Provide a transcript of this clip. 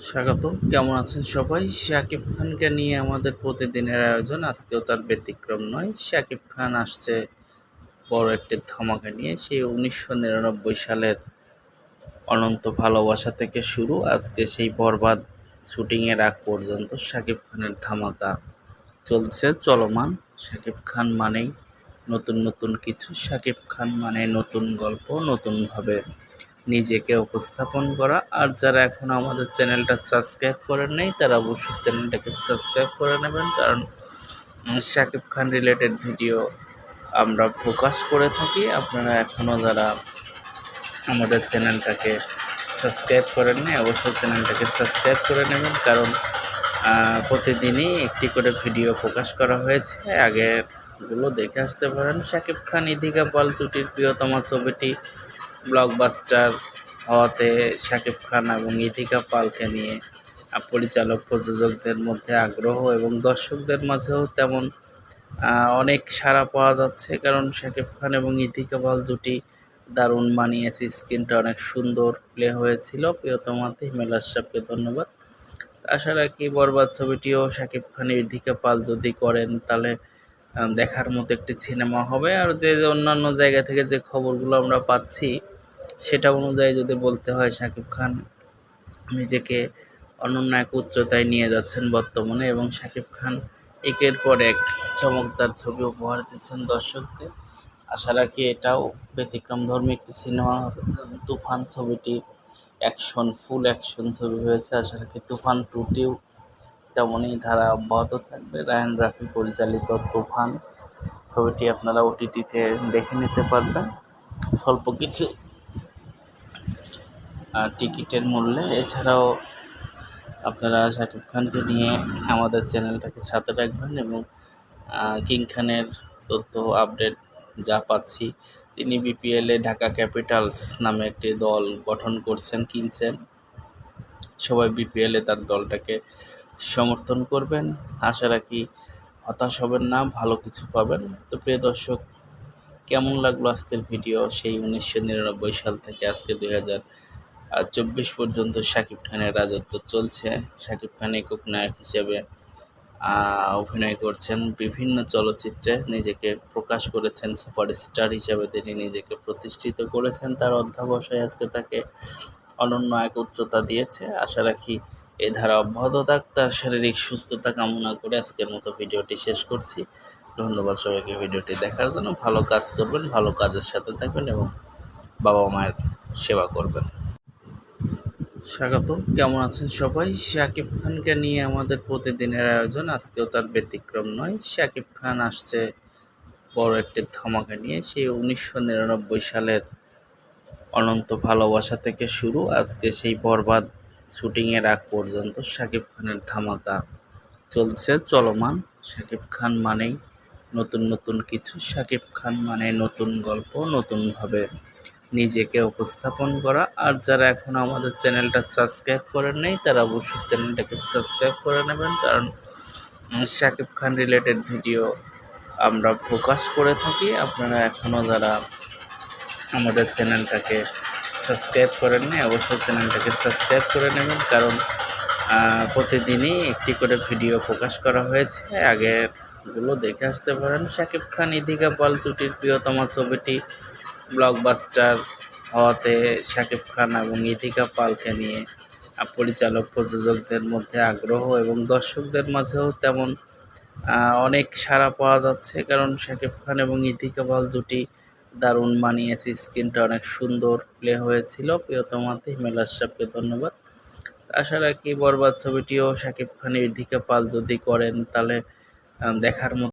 স্বাগত কেমন আছেন সবাই? শাকিব খানকে নিয়ে আমাদের প্রতিদিনের আয়োজন। আজকেও তার ব্যতিক্রম নয়। শাকিব খান আসছে বড় একটি ধামাকা নিয়ে। সেই উনিশশো নিরানব্বই সালের অনন্ত ভালোবাসা থেকে শুরু। আজকে সেই বরবাদ শুটিংয়ের আগ পর্যন্ত শাকিব খানের ধামাকা চলছে, চলমান। শাকিব খান মানেই নতুন নতুন কিছু। শাকিব খান মানে নতুন গল্প, নতুনভাবে নিজেকে উপস্থাপন করা। আর যারা এখনও আমাদের চ্যানেলটা সাবস্ক্রাইব করেন নাই, তারা অবশ্যই চ্যানেলটাকে সাবস্ক্রাইব করে নেবেন। কারণ শাকিব খান রিলেটেড ভিডিও আমরা প্রকাশ করে থাকি। আপনারা এখনও যারা আমাদের চ্যানেলটাকে সাবস্ক্রাইব করেন নাই, অবশ্যই চ্যানেলটাকে সাবস্ক্রাইব করে নেবেন। কারণ প্রতিদিনই একটি করে ভিডিও প্রকাশ করা হয়েছে। আগেরগুলো দেখে আসতে পারেন। শাকিব খান ইদিকা পাল জুটির প্রিয়তম ছবিটি ব্লকবাস্টার হওয়াতে শাকিব খান এবং ইথিকা পালকে নিয়ে পরিচালক প্রযোজকদের মধ্যে আগ্রহ এবং দর্শকদের মাঝেও তেমন অনেক সাড়া পাওয়া যাচ্ছে। কারণ শাকিব খান এবং ইথিকা পাল জুটি দারুণ মানিয়েছে। স্ক্রিনটা অনেক সুন্দর প্লে হয়েছিল। প্রিয়তমাতে হিমেল আশরাফকে ধন্যবাদ। আশা রাখি বরবাদ ছবিটিও শাকিব খান ইদিকা পাল যদি করেন, তাহলে দেখার মতো একটি সিনেমা হবে। আর যে অন্যান্য জায়গা থেকে যে খবরগুলো আমরা পাচ্ছি সেটা অনুযায়ী যদি বলতে হয়, শাকিব খান নিজেকে অনন্য এক উচ্চতায় নিয়ে যাচ্ছেন বর্তমানে এবং শাকিব খান একের পর এক চমকদার ছবি উপহার দিচ্ছেন দর্শকদের। আশা রাখি এটাও ব্যতিক্রমধর্মী একটি সিনেমা হবে। তুফান ছবিটি অ্যাকশন, ফুল অ্যাকশন ছবি হয়েছে। আশা রাখি তুফান টুটিও তেমনই ধারা অব্যাহত থাকবে। রায়ন রাফি পরিচালিত তুফান ছবিটি আপনারা ওটিটিতে দেখে নিতে পারবেন। স্বল্প কিছু টিকিটের মূল্যে। এছাড়াও আপনারা শাকিব খানকে নিয়ে আমাদের চ্যানেলটাকে সাথে রাখবেন এবং কিং খানের তথ্য, আপডেট যা পাচ্ছি, তিনি বিপিএলে ঢাকা ক্যাপিটালস নামে একটি দল গঠন করছেন, কিনছেন। সবাই বিপিএলে তার দলটাকে সমর্থন করবেন। আশা রাখি হতাশ হবেন না, ভালো কিছু পাবেন। তো প্রিয় দর্শক, কেমন লাগল আজকের ভিডিও? সেই উনিশশো নিরানব্বই সাল থেকে আজকে দুই হাজার চব্বিশ পর্যন্ত শাকিব খানের রাজত্ব চলছে। শাকিব খান একক নায়ক হিসেবে অভিনয় করছেন। বিভিন্ন চলচ্চিত্রে নিজেকে প্রকাশ করেছেন। সুপারস্টার হিসেবে তিনি নিজেকে প্রতিষ্ঠিত করেছেন। তার অধ্যাবসায় আজকে তাকে অনন্য এক উচ্চতা দিয়েছে। আশা রাখি এ ধারা অব্যাহত থাক। তার শারীরিক সুস্থতা কামনা করে আজকের মতো ভিডিওটি শেষ করছি। ধন্যবাদ সবাইকে ভিডিওটি দেখার জন্য। ভালো কাজ করবেন, ভালো কাজের সাথে থাকবেন এবং বাবা মায়ের সেবা করবেন। স্বাগত। কেমন আছেন সবাই? শাকিব খানকে নিয়ে আমাদের প্রতিদিনের আয়োজন। আজকেও তার ব্যতিক্রম নয়। শাকিব খান আসছে বড় একটি ধামাকা নিয়ে। সেই উনিশশো নিরানব্বই সালের অনন্ত ভালোবাসা থেকে শুরু। আজকে সেই বরবাদ শুটিংয়ের আগ পর্যন্ত শাকিব খানের ধামাকা চলছে, চলমান। শাকিব খান মানেই নতুন নতুন কিছু। শাকিব খান মানে নতুন গল্প, নতুনভাবে নিজেকে উপস্থাপন করা। আর যারা এখনও আমাদের চ্যানেলটা সাবস্ক্রাইব করেন নাই, তারা অবশ্যই চ্যানেলটাকে সাবস্ক্রাইব করে নেবেন। কারণ শাকিব খান রিলেটেড ভিডিও আমরা প্রকাশ করে থাকি। আপনারা এখনও যারা আমাদের চ্যানেলটাকে সাবস্ক্রাইব করেন নাই, অবশ্যই চ্যানেলটাকে সাবস্ক্রাইব করে নেবেন। কারণ প্রতিদিনই একটি করে ভিডিও প্রকাশ করা হয়েছে। আগেরগুলো দেখে আসতে পারেন। শাকিব খান, ইদিকা পাল জুটির প্রিয়তম ছবিটি ব্লকবাস্টার হওয়াতে শাকিব খান এবং ইদিকা পালকে নিয়ে পরিচালক প্রযোজকদের মধ্যে আগ্রহ এবং দর্শকদের মাঝেও তেমন অনেক সাড়া পাওয়া যাচ্ছে। কারণ শাকিব খান এবং ইদিকা পাল জুটি দারুণ মানিয়েছে। স্ক্রিনটা অনেক সুন্দর প্লে হয়েছিল। প্রিয়তমাতে হিমেল আশরাফকে ধন্যবাদ। আশা রাখি বরবাদ ছবিটিও শাকিব খান ইদিকা পাল যদি করেন, তাহলে দেখার মতো